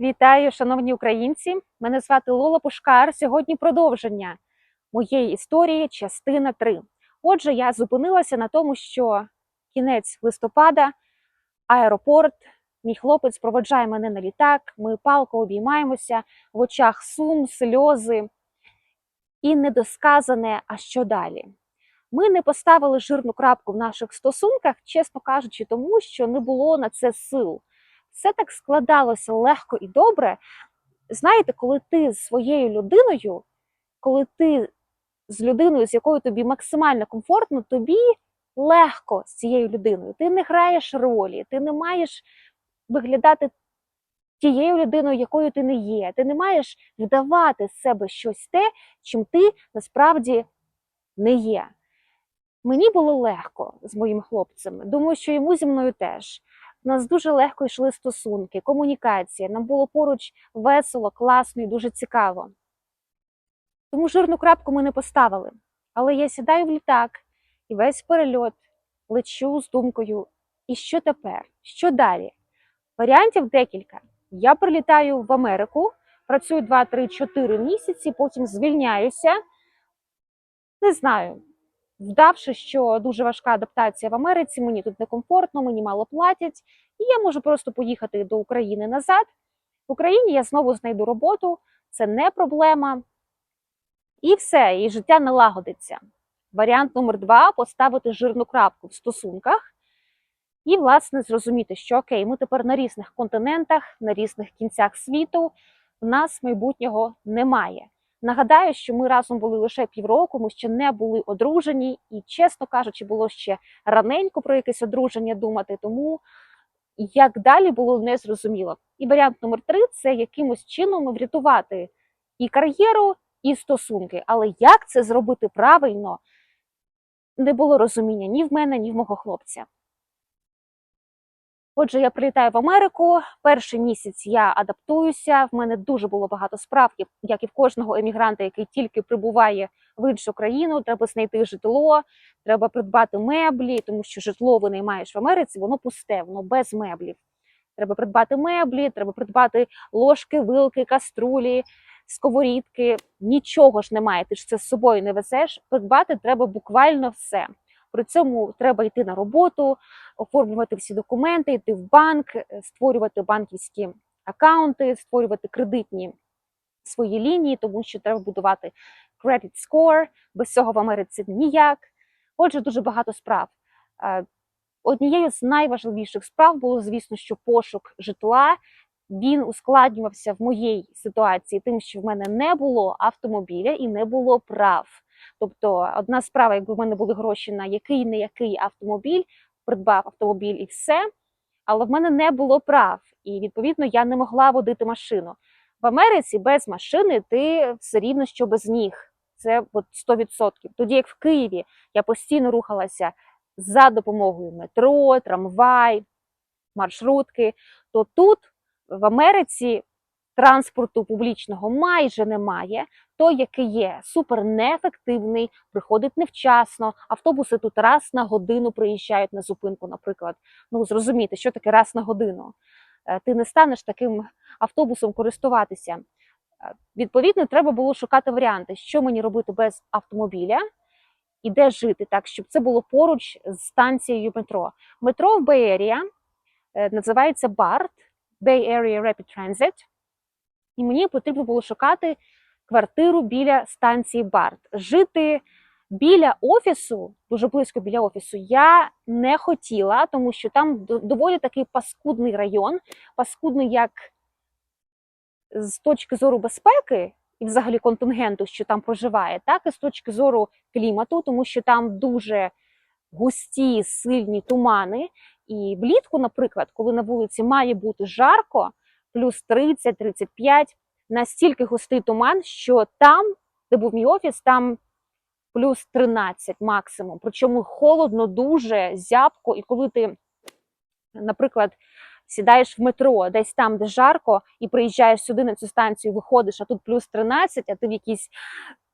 Вітаю, шановні українці! Мене звати Лола Пушкар. Сьогодні продовження моєї історії, частина 3. Отже, я зупинилася на тому, що кінець листопада, аеропорт, мій хлопець проводжає мене на літак. Ми палко обіймаємося, в очах сум, сльози і недосказане, а що далі. Ми не поставили жирну крапку в наших стосунках, чесно кажучи, тому що не було на це сил все так складалося легко і добре. Знаєте, коли ти з своєю людиною, коли ти з людиною, з якою тобі максимально комфортно, тобі легко з цією людиною. Ти не граєш ролі, ти не маєш виглядати тією людиною, якою ти не є. Ти не маєш вдавати з себе щось те, чим ти насправді не є. Мені було легко з моїм хлопцем. Думаю, що йому зі мною теж. У нас дуже легко йшли стосунки, комунікація. Нам було поруч весело, класно і дуже цікаво. Тому жирну крапку ми не поставили. Але я сідаю в літак і весь перельот лечу з думкою: і що тепер? Що далі? Варіантів декілька. Я прилітаю в Америку, працюю 2-3-4 місяці, потім звільняюся. Не знаю, вдавши, що дуже важка адаптація в Америці, мені тут некомфортно, мені мало платять, і я можу просто поїхати до України назад. В Україні я знову знайду роботу, це не проблема. І все, і життя налагодиться. Варіант номер два поставити жирну крапку в стосунках і, власне, зрозуміти, що окей, ми тепер на різних континентах, на різних кінцях світу, в нас майбутнього немає. Нагадаю, що ми разом були лише півроку, ми ще не були одружені, і, чесно кажучи, було ще раненько про якесь одруження думати, тому як далі було незрозуміло. І варіант номер три це якимось чином врятувати і кар'єру, і стосунки. Але як це зробити правильно, не було розуміння ні в мене, ні в мого хлопця. Отже, я прилітаю в Америку. Перший місяць я адаптуюся. В мене дуже було багато справ, як і в кожного емігранта, який тільки прибуває в іншу країну. Треба знайти житло, треба придбати меблі, тому що житло ви наймаєш в Америці, воно пусте, воно без меблів. Треба придбати меблі, треба придбати ложки, вилки, каструлі, сковорідки. Нічого ж немає. Ти ж це з собою не везеш. Придбати треба буквально все. При цьому треба йти на роботу, оформлювати всі документи, йти в банк, е, створювати банківські акаунти, створювати кредитні свої лінії, тому що треба будувати credit score, без цього в Америці ніяк. Отже, дуже багато справ. Е, Однією з найважливіших справ було, звісно, що пошук житла. Він ускладнювався в моїй ситуації, тим, що в мене не було автомобіля і не було прав. Тобто, одна справа, якби в мене були гроші на який не який автомобіль, придбав автомобіль і все. Але в мене не було прав, і відповідно я не могла водити машину. В Америці без машини ти все рівно, що без ніг. Це от 100%. Тоді як в Києві я постійно рухалася за допомогою метро, трамвай, маршрутки, то тут в Америці транспорту публічного майже немає. Той, який є супер неефективний, приходить невчасно. Автобуси тут раз на годину приїжджають на зупинку, наприклад. Ну зрозуміти, що таке раз на годину. Е, Ти не станеш таким автобусом користуватися. Е, Відповідно, треба було шукати варіанти, що мені робити без автомобіля і де жити, так щоб це було поруч з станцією метро. Метро в Бей-Ерія називається BART, Bay Area Rapid Transit. І мені потрібно було шукати квартиру біля станції Барт. Жити біля офісу, дуже близько біля офісу, я не хотіла, тому що там доволі такий паскудний район, паскудний як з точки зору безпеки і взагалі контингенту, що там проживає, так і з точки зору клімату, тому що там дуже густі, сильні тумани. І влітку, наприклад, коли на вулиці має бути жарко, плюс 30-35, настільки густий туман, що там, де був мій офіс, там плюс 13 максимум. Причому холодно, дуже зябко. І коли ти, наприклад, сідаєш в метро, десь там, де жарко, і приїжджаєш сюди на цю станцію, виходиш, а тут плюс 13, а ти в якійсь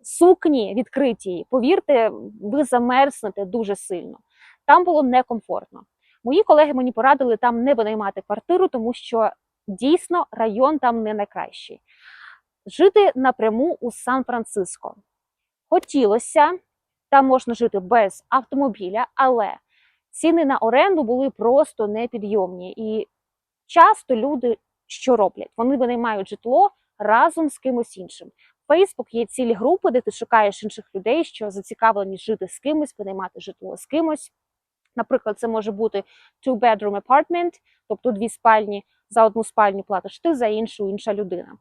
сукні відкритій, повірте, ви замерзнете дуже сильно. Там було некомфортно. Мої колеги мені порадили там не винаймати квартиру, тому що дійсно район там не найкращий. Жити напряму у Сан-Франциско. Хотілося, там можна жити без автомобіля, але ціни на оренду були просто непідйомні. І часто люди що роблять? Вони винаймають житло разом з кимось іншим. Facebook є цілі групи, де ти шукаєш інших людей, що зацікавлені жити з кимось, винаймати житло з кимось. Наприклад, це може бути two-bedroom apartment, тобто дві спальні, за одну спальню платиш ти, за іншу інша людина.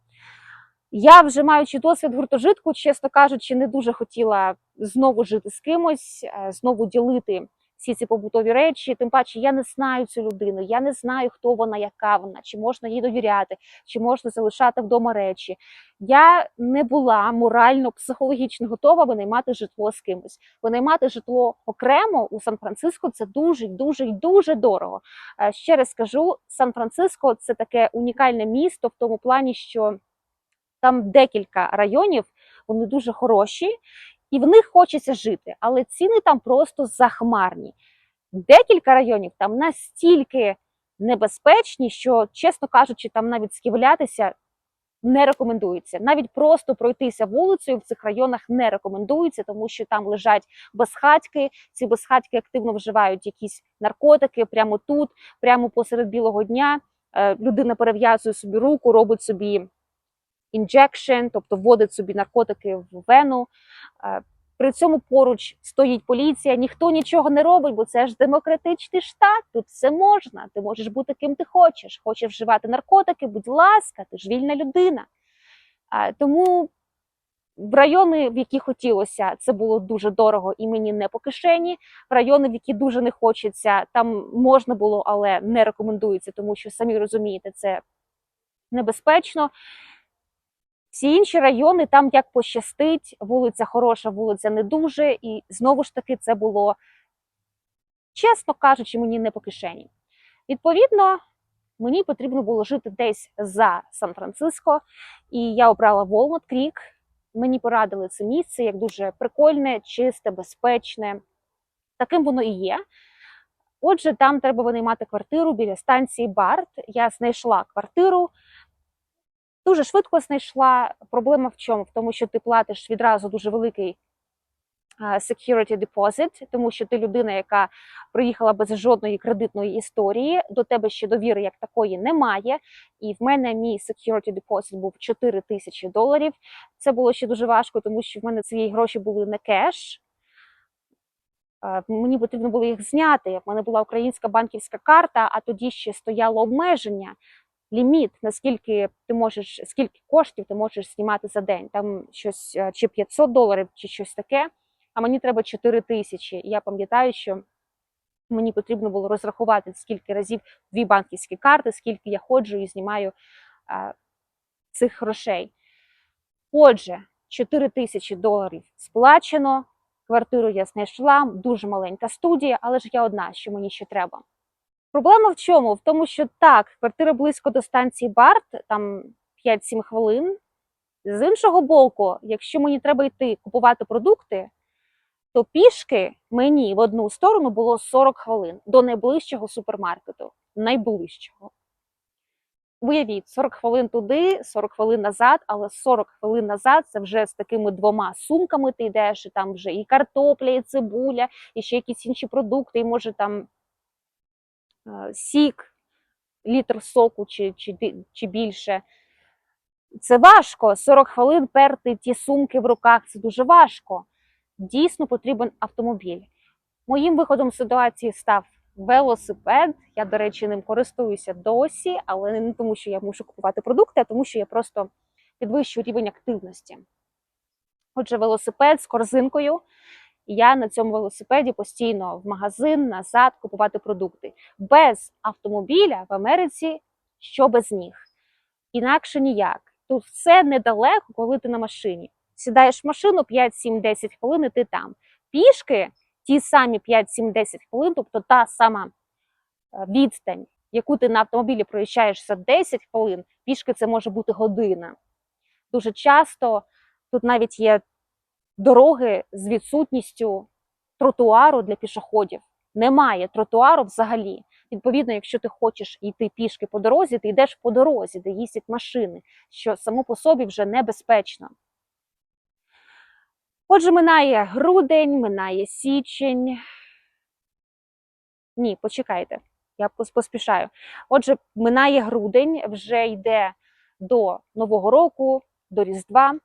Я вже маючи досвід гуртожитку, чесно кажучи, не дуже хотіла знову жити з кимось, е, знову ділити всі ці побутові речі. Тим паче, я не знаю цю людину, я не знаю, хто вона, яка вона, чи можна їй довіряти, чи можна залишати вдома речі. Я не була морально, психологічно готова винаймати житло з кимось. Винаймати житло окремо у Сан-Франциско це дуже, дуже дуже дорого. Е, Ще раз скажу, Сан-Франциско це таке унікальне місто в тому плані, що там декілька районів, вони дуже хороші, і в них хочеться жити, але ціни там просто захмарні. Декілька районів там настільки небезпечні, що, чесно кажучи, там навіть сківлятися не рекомендується. Навіть просто пройтися вулицею в цих районах не рекомендується, тому що там лежать безхатьки. Ці безхатьки активно вживають якісь наркотики прямо тут, прямо посеред білого дня. Е, Людина перев'язує собі руку, робить собі інжекшн, тобто вводить собі наркотики в вену. Е, При цьому поруч стоїть поліція, ніхто нічого не робить, бо це ж демократичний штат. Тут все можна. Ти можеш бути ким ти хочеш. Хочеш вживати наркотики, будь ласка, ти ж вільна людина. Е, Тому в райони, в які хотілося, це було дуже дорого і мені не по кишені. В райони, в які дуже не хочеться, там можна було, але не рекомендується, тому що самі розумієте, це небезпечно. Всі інші райони, там як пощастить, вулиця хороша, вулиця не дуже. І знову ж таки, це було, чесно кажучи, мені не по кишені. Відповідно, мені потрібно було жити десь за Сан-Франциско, і я обрала Walnut Creek. Мені порадили це місце як дуже прикольне, чисте, безпечне. Таким воно і є. Отже, там треба винаймати квартиру біля станції Барт. Я знайшла квартиру. Дуже швидко знайшла. Проблема в чому? В тому, що ти платиш відразу дуже великий security deposit, тому що ти людина, яка приїхала без жодної кредитної історії, до тебе ще довіри як такої немає. І в мене мій security deposit був 4 тисячі доларів. Це було ще дуже важко, тому що в мене ці гроші були не кеш. Мені потрібно було їх зняти. В мене була українська банківська карта, а тоді ще стояло обмеження, ліміт, наскільки ти можеш, скільки коштів ти можеш знімати за день. Там щось е, чи 500 доларів, чи щось таке. А мені треба 4 тисячі. Я пам'ятаю, що мені потрібно було розрахувати, скільки разів дві банківські карти, скільки я ходжу і знімаю а, цих грошей. Отже, 4 тисячі доларів сплачено. Квартиру я знайшла, дуже маленька студія, але ж я одна, що мені ще треба. Проблема в чому? В тому, що так, квартира близько до станції Барт, там 5-7 хвилин. З іншого боку, якщо мені треба йти купувати продукти, то пішки мені в одну сторону було 40 хвилин до найближчого супермаркету. Найближчого. Уявіть, 40 хвилин туди, 40 хвилин назад, але 40 хвилин назад це вже з такими двома сумками ти йдеш, і там вже і картопля, і цибуля, і ще якісь інші продукти, і може там сік, літр соку чи, чи, чи більше. Це важко. 40 хвилин перти ті сумки в руках це дуже важко. Дійсно потрібен автомобіль. Моїм виходом з ситуації став велосипед. Я, до речі, ним користуюся досі, але не тому, що я мушу купувати продукти, а тому, що я просто підвищую рівень активності. Отже, велосипед з корзинкою. І я на цьому велосипеді постійно в магазин назад купувати продукти. Без автомобіля в Америці що без ніг. Інакше ніяк. Тут все недалеко, коли ти на машині. Сідаєш в машину 5, 7, 10 хвилин, і ти там. Пішки ті самі 5, 7, 10 хвилин, тобто та сама е, відстань, яку ти на автомобілі проїжджаєш за 10 хвилин, пішки це може бути година. Дуже часто тут навіть є дороги з відсутністю тротуару для пішоходів. Немає тротуару взагалі. Відповідно, якщо ти хочеш йти пішки по дорозі, ти йдеш по дорозі, де їздять машини, що само по собі вже небезпечно. Отже, минає грудень, минає січень. Ні, почекайте, я поспішаю. Отже, минає грудень, вже йде до Нового року, до Різдва.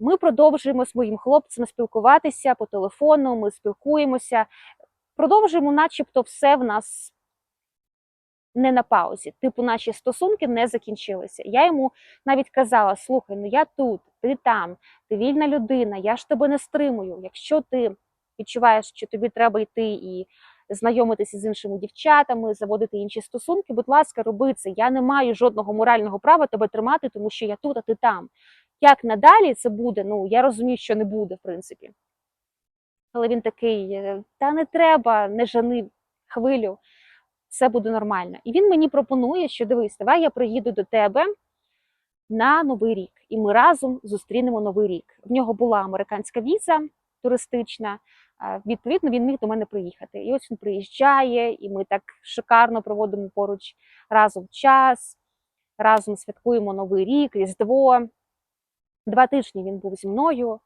Ми продовжуємо з моїм хлопцем спілкуватися по телефону, ми спілкуємося, продовжуємо, начебто, все в нас не на паузі. Типу, наші стосунки не закінчилися. Я йому навіть казала: слухай, ну я тут, ти там, ти вільна людина, я ж тебе не стримую. Якщо ти відчуваєш, що тобі треба йти і знайомитися з іншими дівчатами, заводити інші стосунки, будь ласка, роби це. Я не маю жодного морального права тебе тримати, тому що я тут, а ти там. Як надалі це буде? Ну я розумію, що не буде, в принципі. Але він такий: е, та не треба, не жени хвилю, все буде нормально. І він мені пропонує, що дивись, давай я приїду до тебе на новий рік, і ми разом зустрінемо новий рік. В нього була американська віза туристична. Відповідно, він міг до мене приїхати. І ось він приїжджає, і ми так шикарно проводимо поруч разом час, разом святкуємо Новий рік, Різдво. Два тижні він був зі мною.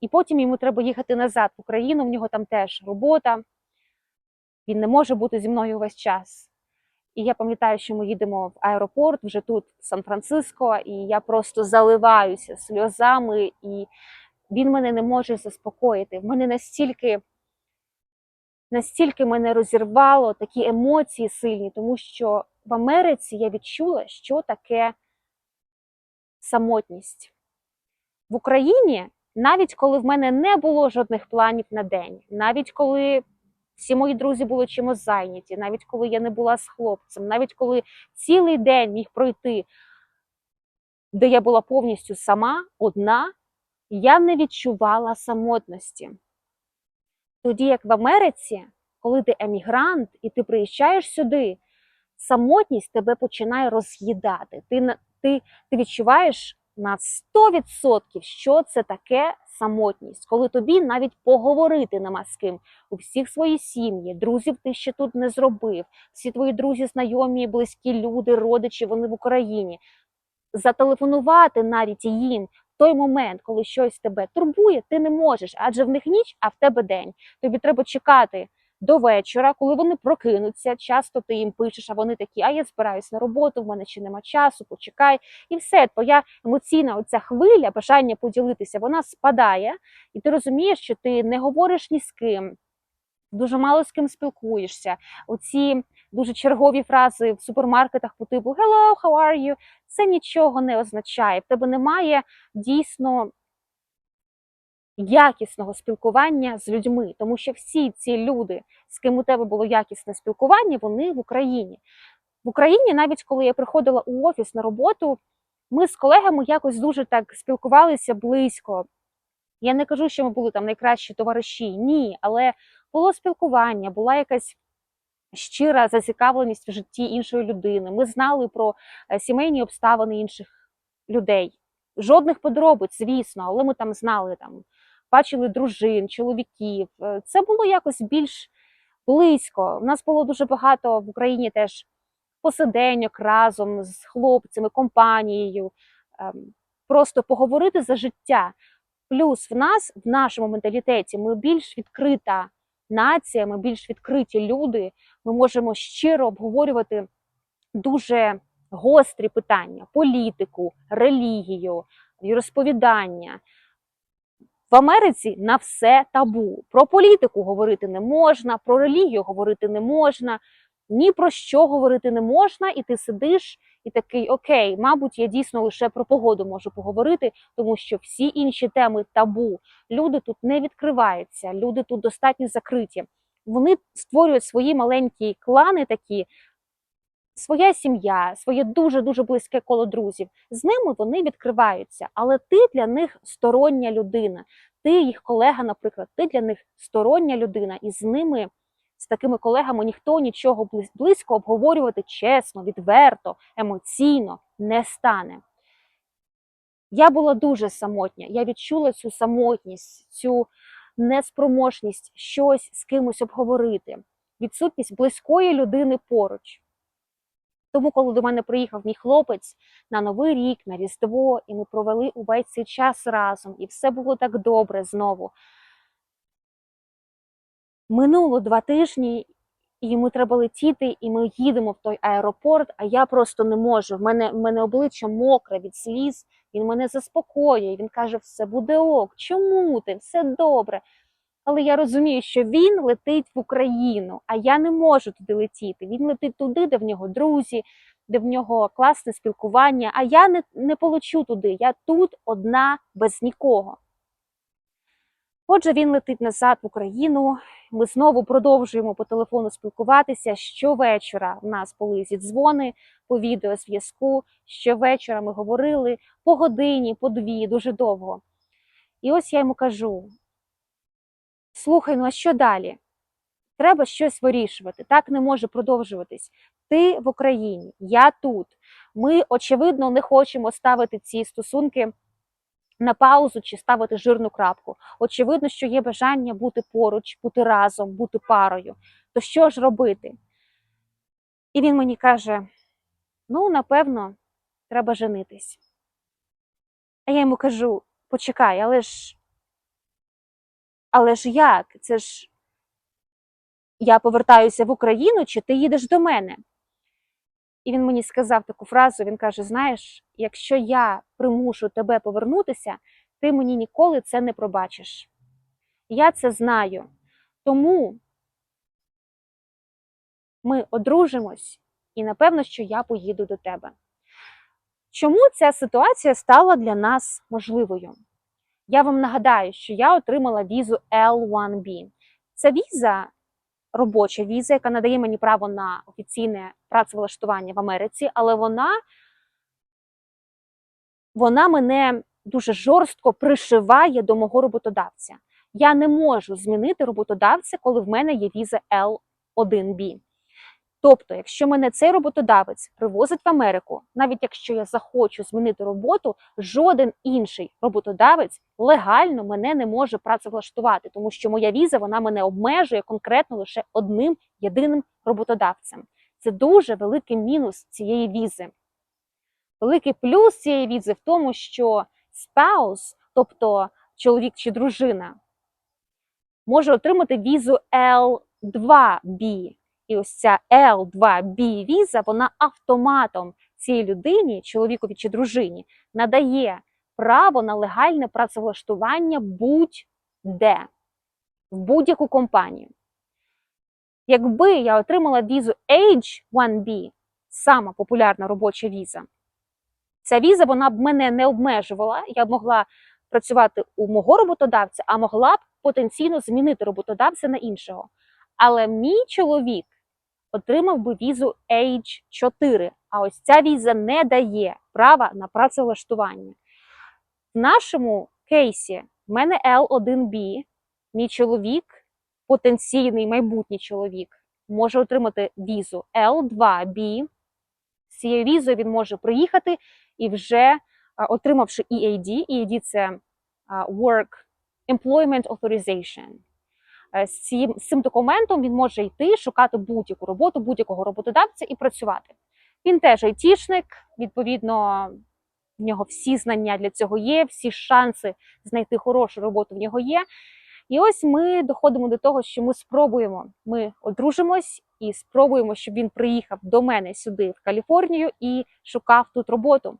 І потім йому треба їхати назад в Україну, в нього там теж робота. Він не може бути зі мною весь час. І я пам'ятаю, що ми їдемо в аеропорт вже тут, в Сан-Франциско, і я просто заливаюся сльозами, і він мене не може заспокоїти. В мене настільки, настільки мене розірвало такі емоції сильні, тому що в Америці я відчула, що таке самотність. В Україні, навіть коли в мене не було жодних планів на день, навіть коли всі мої друзі були чимось зайняті, навіть коли я не була з хлопцем, навіть коли цілий день міг пройти, де я була повністю сама, одна, я не відчувала самотності. Тоді, як в Америці, коли ти емігрант і ти приїжджаєш сюди, самотність тебе починає роз'їдати. Ти, ти, ти відчуваєш на 100%, що це таке самотність, коли тобі навіть поговорити нема з ким. У всіх свої сім'ї, друзів ти ще тут не зробив. Всі твої друзі, знайомі, близькі люди, родичі, вони в Україні. Зателефонувати навіть їм в той момент, коли щось тебе турбує, ти не можеш, адже в них ніч, а в тебе день. Тобі треба чекати до вечора, коли вони прокинуться. Часто ти їм пишеш, а вони такі, а я збираюсь на роботу, в мене ще нема часу, почекай. І все, твоя емоційна оця хвиля, бажання поділитися, вона спадає, і ти розумієш, що ти не говориш ні з ким. Дуже мало з ким спілкуєшся. Оці дуже чергові фрази в супермаркетах по типу Hello, how are you? Це нічого не означає. В тебе немає дійсно якісного спілкування з людьми, тому що всі ці люди, з ким у тебе було якісне спілкування, вони в Україні. В Україні, навіть коли я приходила у офіс на роботу, ми з колегами якось дуже так спілкувалися близько. Я не кажу, що ми були там найкращі товариші, ні, але було спілкування, була якась щира зацікавленість в житті іншої людини. Ми знали про е, сімейні обставини інших людей. Жодних подробиць, звісно, але ми там знали там, бачили дружин, чоловіків. Е, Це було якось більш близько. У нас було дуже багато в Україні теж посиденьок разом з хлопцями, компанією, ем, просто поговорити за життя. Плюс в нас, в нашому менталітеті, ми більш відкрита нація, ми більш відкриті люди. Ми можемо щиро обговорювати дуже гострі питання: політику, релігію, розповідання. В Америці на все табу. Про політику говорити не можна, про релігію говорити не можна, ні про що говорити не можна, і ти сидиш і такий, окей, мабуть, я дійсно лише про погоду можу поговорити, тому що всі інші теми табу. Люди тут не відкриваються, люди тут достатньо закриті. Вони створюють свої маленькі клани такі. Своя сім'я, своє дуже дуже близьке коло друзів. З ними вони відкриваються, але ти для них стороння людина. Ти їх колега, наприклад, ти для них стороння людина, і з ними, з такими колегами, ніхто нічого близько обговорювати чесно, відверто, емоційно не стане. Я була дуже самотня. Я відчула цю самотність, цю неспроможність щось з кимось обговорити. відсутність близької людини поруч. Тому, коли до мене приїхав мій хлопець на Новий рік, на Різдво, і ми провели увесь цей час разом, і все було так добре знову. Минуло два тижні, і йому треба летіти, і ми їдемо в той аеропорт, а я просто не можу. В мене, в мене обличчя мокре від сліз, він мене заспокоює. Він каже: все буде ок, чому ти? Все добре. Але я розумію, що він летить в Україну, а я не можу туди летіти. Він летить туди, де в нього друзі, де в нього класне спілкування, а я не, не полечу туди. Я тут одна без нікого. Отже, він летить назад в Україну. Ми знову продовжуємо по телефону спілкуватися. Щовечора в нас були зідзвони по відеозв'язку. Щовечора ми говорили по годині, по дві, дуже довго. І ось я йому кажу: слухай, ну а що далі? Треба щось вирішувати. Так не може продовжуватись. Ти в Україні, я тут. Ми, очевидно, не хочемо ставити ці стосунки на паузу чи ставити жирну крапку. Очевидно, що є бажання бути поруч, бути разом, бути парою. То що ж робити? І він мені каже: ну, напевно, треба женитись. А я йому кажу: почекай, але ж. Але ж як? Це ж я повертаюся в Україну, чи ти їдеш до мене? І він мені сказав таку фразу: він каже: Знаєш, якщо я примушу тебе повернутися, ти мені ніколи це не пробачиш. Я це знаю. Тому ми одружимось, і напевно, що я поїду до тебе. Чому ця ситуація стала для нас можливою? Я вам нагадаю, що я отримала візу L1B. Це віза, робоча віза, яка надає мені право на офіційне працевлаштування в Америці, але вона, вона мене дуже жорстко пришиває до мого роботодавця. Я не можу змінити роботодавця, коли в мене є віза L1B. Тобто, якщо мене цей роботодавець привозить в Америку, навіть якщо я захочу змінити роботу, жоден інший роботодавець легально мене не може працевлаштувати, тому що моя віза вона мене обмежує конкретно лише одним єдиним роботодавцем. Це дуже великий мінус цієї візи. Великий плюс цієї візи в тому, що spouse, тобто чоловік чи дружина, може отримати візу L2B. І ось ця L2B віза, вона автоматом цій людині, чоловікові чи дружині, надає право на легальне працевлаштування будь-де, в будь-яку компанію. Якби я отримала візу H1B, сама популярна робоча віза, ця віза вона б мене не обмежувала, я б могла працювати у мого роботодавця, а могла б потенційно змінити роботодавця на іншого. Але мій чоловік отримав би візу H4, а ось ця віза не дає права на працевлаштування. В нашому кейсі в мене L1B, мій чоловік, потенційний майбутній чоловік, може отримати візу L2B. З цією візою він може приїхати і вже отримавши EAD, EAD – це Work Employment Authorization. Е, З цим, з цим документом він може йти шукати будь-яку роботу, будь-якого роботодавця і працювати. Він теж айтішник, відповідно, в нього всі знання для цього є, всі шанси знайти хорошу роботу в нього є. І ось ми доходимо до того, що ми спробуємо. Ми одружимось і спробуємо, щоб він приїхав до мене сюди, в Каліфорнію, і шукав тут роботу.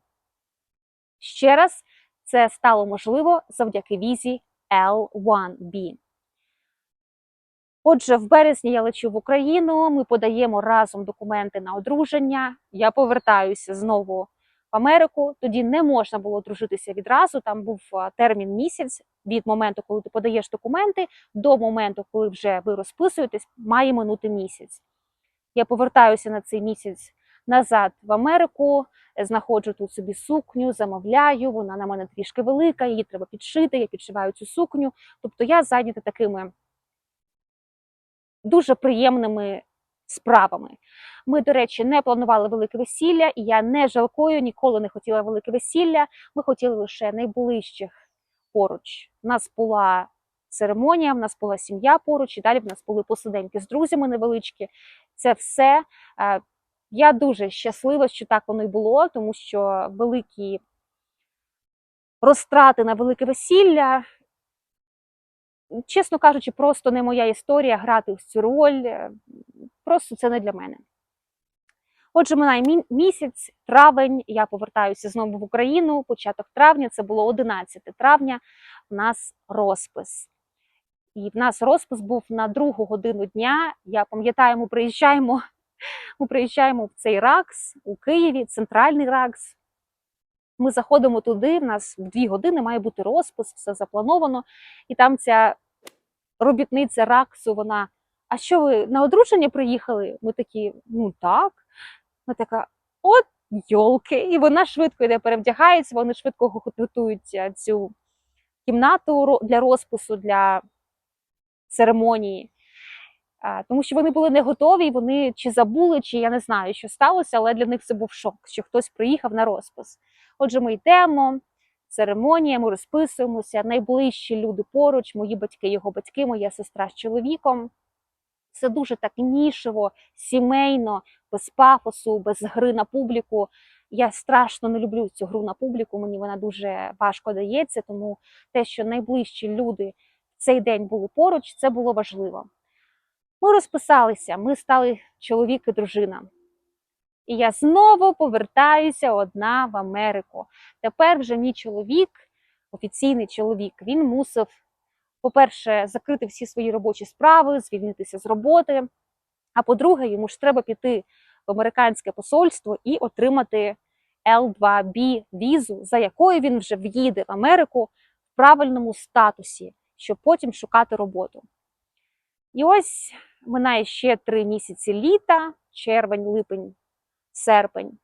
Ще раз, це стало можливо завдяки візі L1B. Отже, в березні я лечу в Україну. Ми подаємо разом документи на одруження. Я повертаюся знову в Америку. Тоді не можна було одружитися відразу. Там був термін місяць від моменту, коли ти подаєш документи, до моменту, коли вже ви розписуєтесь, має минути місяць. Я повертаюся на цей місяць назад в Америку, знаходжу тут собі сукню, замовляю. Вона на мене трішки велика, її треба підшити. Я підшиваю цю сукню. Тобто я зайнята такими дуже приємними справами. Ми, до речі, не планували велике весілля, і я не жалкую, ніколи не хотіла велике весілля. Ми хотіли лише найближчих поруч. У нас була церемонія, в нас була сім'я поруч, і далі в нас були посиденьки з друзями невеличкі. Це все. Е, Я дуже щаслива, що так воно й було, тому що великі розтрати на велике весілля. Чесно кажучи, просто не моя історія грати в цю роль. е, Просто це не для мене. Отже, минає місяць, травень, я повертаюся знову в Україну. Початок травня, це було 11 травня. У нас розпис. І в нас розпис був на другу годину дня. Я пам'ятаю, ми приїжджаємо, ми приїжджаємо в цей РАКС у Києві, центральний РАКС. Ми заходимо туди, в нас в дві години має бути розпис, все заплановано. І там ця робітниця РАКСу, вона. А що ви на одруження приїхали? Ми такі, ну так. Вона така, от йолки. І вона швидко йде перевдягається, вони швидко готують е, цю кімнату для розпису, для церемонії. Тому що вони були не готові, вони чи забули, чи я не знаю, що сталося, але для них це був шок, що хтось приїхав на розпис. Отже, ми йдемо, церемонія, ми розписуємося, найближчі люди поруч, мої батьки, його батьки, моя сестра з чоловіком. Все дуже так нішево, сімейно, без пафосу, без гри на публіку. Я страшно не люблю цю гру на публіку, мені вона дуже важко дається, тому те, що найближчі люди в цей день були поруч, це було важливо. Ми розписалися, ми стали чоловік і дружина. І я знову повертаюся одна в Америку. Тепер вже мій чоловік, офіційний чоловік, він мусив, по-перше, закрити всі свої робочі справи, звільнитися з роботи. А по-друге, йому ж треба піти в американське посольство і отримати L2B візу, за якою він вже в'їде в Америку в правильному статусі, щоб потім шукати роботу. І ось минає ще три місяці літа, червень, липень, серпень.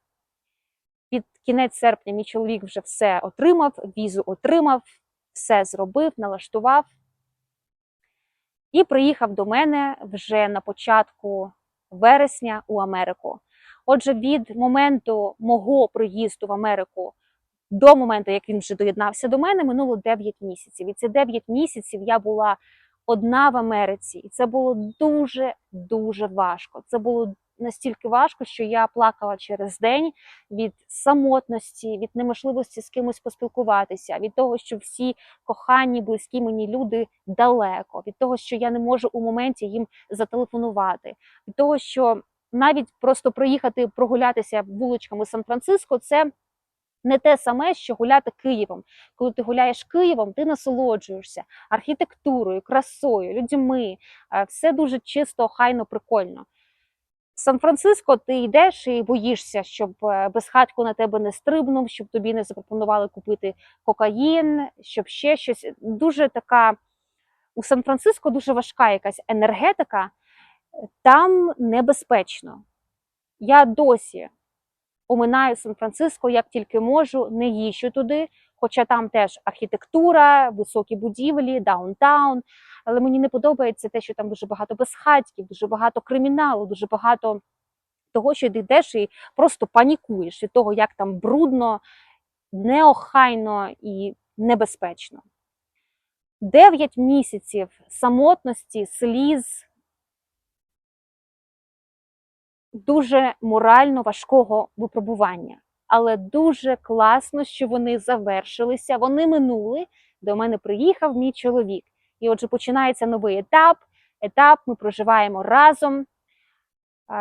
Під кінець серпня мій чоловік вже все отримав, візу отримав, все зробив, налаштував і приїхав до мене вже на початку вересня у Америку. Отже, від моменту мого приїзду в Америку до моменту, як він вже доєднався до мене, минуло 9 місяців. І ці 9 місяців я була одна в Америці, і це було дуже дуже важко. Це було настільки важко, що я плакала через день від самотності, від неможливості з кимось поспілкуватися, від того, що всі кохані, близькі мені люди далеко, від того, що я не можу у моменті їм зателефонувати, від того, що навіть просто проїхати прогулятися вуличками Сан-Франциско, це не те саме, що гуляти Києвом. Коли ти гуляєш Києвом, ти насолоджуєшся архітектурою, красою, людьми. е, Все дуже чисто, хайно, прикольно. Сан-Франциско ти йдеш і боїшся, щоб е, безхатько на тебе не стрибнув, щоб тобі не запропонували купити кокаїн, щоб ще щось. Дуже така у Сан-Франциско дуже важка якась енергетика, там небезпечно. Я досі оминаю Сан-Франциско як тільки можу, не їжджу туди, хоча там теж архітектура, високі будівлі, даунтаун. Але мені не подобається те, що там дуже багато безхатьків, дуже багато криміналу, дуже багато того, що ти йдеш і просто панікуєш від того, як там брудно, неохайно і небезпечно. Дев'ять місяців самотності, сліз, дуже морально важкого випробування. Але дуже класно, що вони завершилися, вони минули. До мене приїхав мій чоловік. І отже, починається новий етап. Етап ми проживаємо разом.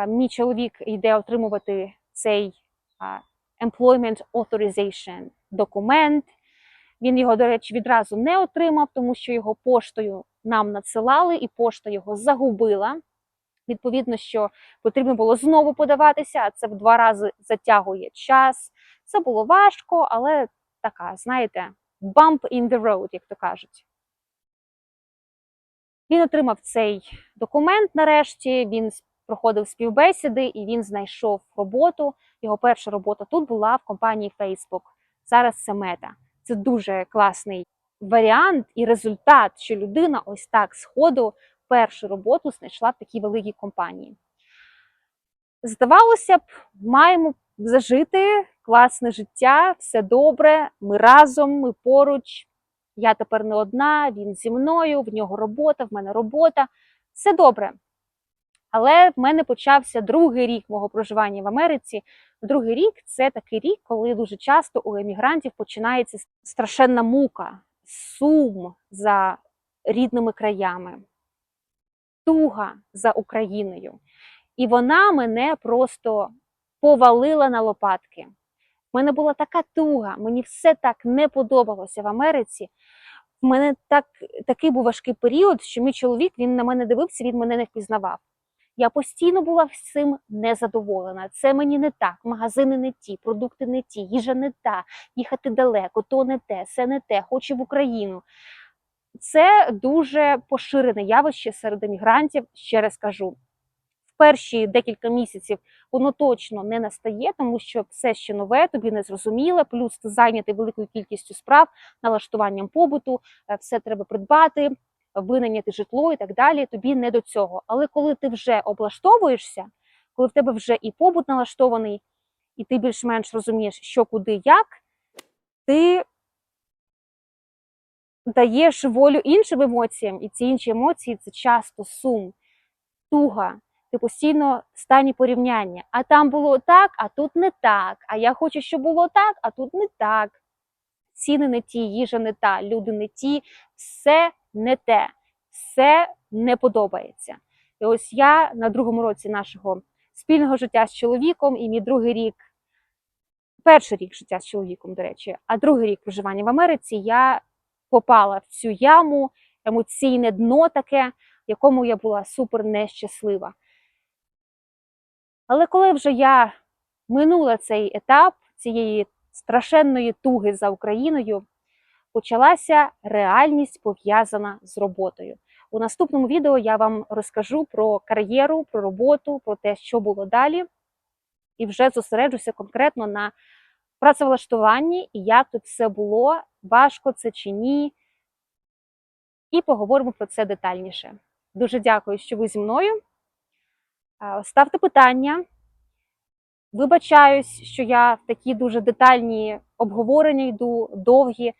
Мій чоловік йде отримувати цей Employment Authorization документ. Він його, до речі, відразу не отримав, тому що його поштою нам надсилали, і пошта його загубила. Відповідно, що потрібно було знову подаватися, а це в два рази затягує час. Це було важко, але така, знаєте, bump in the road, як то кажуть. Він отримав цей документ нарешті, він проходив співбесіди і він знайшов роботу. Його перша робота тут була в компанії Facebook. Зараз це мета. Це дуже класний варіант і результат, що людина ось так з ходу першу роботу знайшла в такій великій компанії. Здавалося б, маємо зажити класне життя, все добре, ми разом, ми поруч. Я тепер не одна, він зі мною, в нього робота, в мене робота. Все добре. Але в мене почався другий рік мого проживання в Америці. Другий рік це такий рік, коли дуже часто у емігрантів починається страшенна мука, сум за рідними краями, туга за Україною. І вона мене просто повалила на лопатки. У мене була така туга, мені все так не подобалося в Америці. У мене так, такий був важкий період, що мій чоловік він на мене дивився, він мене не впізнавав. Я постійно була всім незадоволена. Це мені не так, магазини не ті, продукти не ті, їжа не та, їхати далеко, то не те, все не те, хочу в Україну. Це дуже поширене явище серед емігрантів, ще раз кажу. В перші декілька місяців воно точно не настає, тому що все ще нове, тобі не зрозуміле, плюс ти зайнятий великою кількістю справ, налаштуванням побуту, е, все треба придбати, винайняти житло і так далі. Тобі не до цього. Але коли ти вже облаштовуєшся, коли в тебе вже і побут налаштований, і ти більш-менш розумієш, що куди як, ти даєш волю іншим емоціям, і ці інші емоції це часто сум, туга. Ти постійно в стані порівняння. А там було так, а тут не так. А я хочу, щоб було так, а тут не так. Ціни не ті, їжа не та, люди не ті, все не те, все не подобається. І ось я на другому році нашого спільного життя з чоловіком, і мій другий рік, перший рік життя з чоловіком, до речі, а другий рік проживання в Америці, я попала в цю яму, емоційне дно таке, в якому я була супер нещаслива. Але коли вже я минула цей етап цієї страшенної туги за Україною, почалася реальність пов'язана з роботою. У наступному відео я вам розкажу про кар'єру, про роботу, про те, що було далі, і вже зосереджуся конкретно на працевлаштуванні і як тут все було, важко це чи ні. І поговоримо про це детальніше. Дуже дякую, що ви зі мною. Ставте питання. Вибачаюсь, що я в такі дуже детальні обговорення йду, довгі.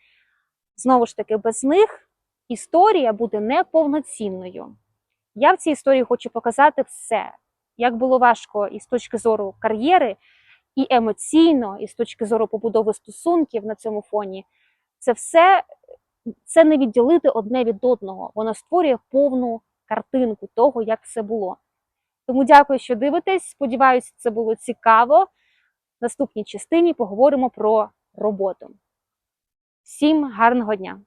Знову ж таки, без них історія буде неповноцінною. Я в цій історії хочу показати все, як було важко і з точки зору кар'єри, і емоційно, і з точки зору побудови стосунків на цьому фоні. Це все це не відділити одне від одного. Воно створює повну картинку того, як все було. Тому дякую, що дивитесь. Сподіваюся, це було цікаво. В наступній частині поговоримо про роботу. Всім гарного дня!